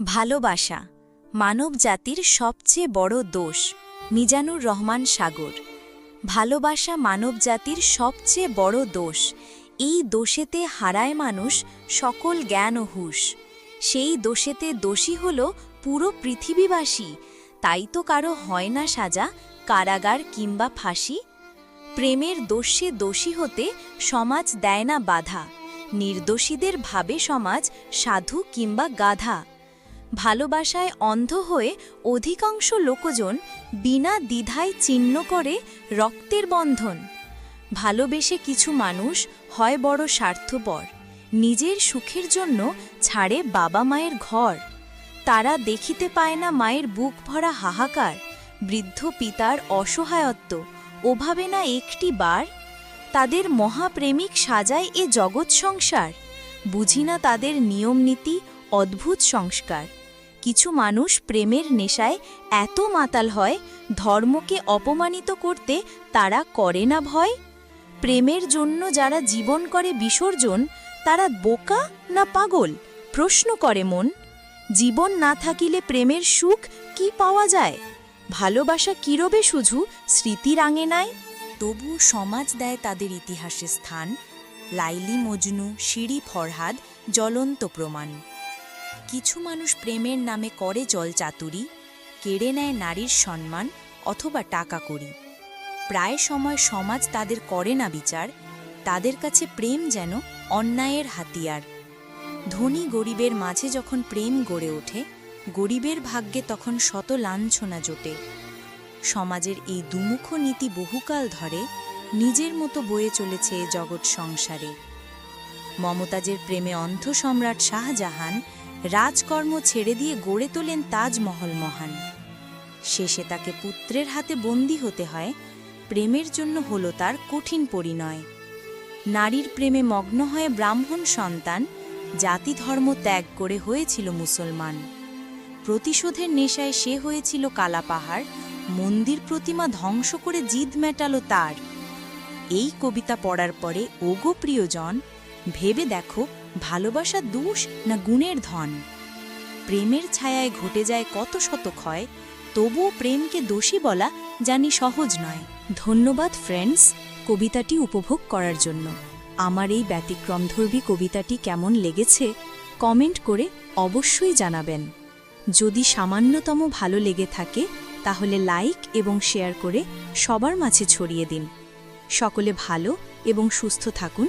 ভালোবাসা মানব জাতির সবচেয়ে বড় দোষ, মিজানুর রহমান সাগর। ভালোবাসা মানব জাতির সবচেয়ে বড় দোষ, এই দোষেতে হারায় মানুষ সকল জ্ঞান ও হুশ। সেই দোষেতে দোষী হল পুরো পৃথিবীবাসী, তাই তো কারও হয় না সাজা, কারাগার কিংবা ফাঁসি। প্রেমের দোষে দোষী হতে সমাজ দেয় না বাধা, নির্দোষীদের ভাবে সমাজ সাধু কিংবা গাধা। ভালোবাসায় অন্ধ হয়ে অধিকাংশ লোকজন বিনা দ্বিধায় চিহ্ন করে রক্তের বন্ধন। ভালোবেসে কিছু মানুষ হয় বড় স্বার্থপর, নিজের সুখের জন্য ছাড়ে বাবা মায়ের ঘর। তারা দেখিতে পায় না মায়ের বুক ভরা হাহাকার, বৃদ্ধ পিতার অসহায়ত্ব ওভাবে না একটি বার। তাদের মহাপ্রেমিক সাজায় এ জগৎ সংসার, বুঝি না তাদের নিয়মনীতি অদ্ভুত সংস্কার। কিছু মানুষ প্রেমের নেশায় এত মাতাল হয়, ধর্মকে অপমানিত করতে তারা করে না ভয়? প্রেমের জন্য যারা জীবন করে বিসর্জন, তারা বোকা না পাগল? প্রশ্ন করে মন। জীবন না থাকিলে প্রেমের সুখ কি পাওয়া যায়? ভালোবাসা কিরবে শুধু স্মৃতির আঙেনায় তবু সমাজ দেয় তাদের ইতিহাসে স্থান। লাইলি মজনু সিঁড়ি ফরহাদ, জ্বলন্ত প্রমাণ। কিছু মানুষ প্রেমের নামে করে জল চাতুরি, কেড়ে নেয় নারীর সম্মান অথবা টাকা করি প্রায় সময় সমাজ তাদের করে না বিচার, তাদের কাছে প্রেম যেন অন্যায়ের হাতিয়ার। ধনী গরিবের মাঝে যখন প্রেম গড়ে ওঠে, গরিবের ভাগ্যে তখন শত লাঞ্ছনা জোটে। সমাজের এই দুমুখ নীতি বহুকাল ধরে নিজের মতো বয়ে চলেছে জগৎ সংসারে। মমতাজের প্রেমে অন্ধ সম্রাট শাহজাহান রাজকর্ম ছেড়ে দিয়ে গড়ে তোলেন তাজমহল মহান। শেষে তাকে পুত্রের হাতে বন্দী হতে হয়, প্রেমের জন্য হল তার কঠিন পরিণয়। নারীর প্রেমে মগ্ন হয়ে ব্রাহ্মণ সন্তান, জাতি ধর্ম ত্যাগ করে হয়েছিল মুসলমান। প্রতিশোধের নেশায় সে হয়েছিল কালাপাহাড় মন্দির প্রতিমা ধ্বংস করে জিদ মেটালো তার। এই কবিতা পড়ার পরে, ওগো প্রিয়জন ভেবে দেখো, ভালোবাসা দোষ না গুণের ধন। প্রেমের ছায়ায় ঘটে যায় কত শত ক্ষয়, তবুও প্রেমকে দোষী বলা জানি সহজ নয়। ধন্যবাদ ফ্রেন্ডস কবিতাটি উপভোগ করার জন্য। আমার এই ব্যতিক্রমধর্বী কবিতাটি কেমন লেগেছে কমেন্ট করে অবশ্যই জানাবেন। যদি সামান্যতম ভালো লেগে থাকে, তাহলে লাইক এবং শেয়ার করে সবার মাঝে ছড়িয়ে দিন। সকলে ভালো এবং সুস্থ থাকুন।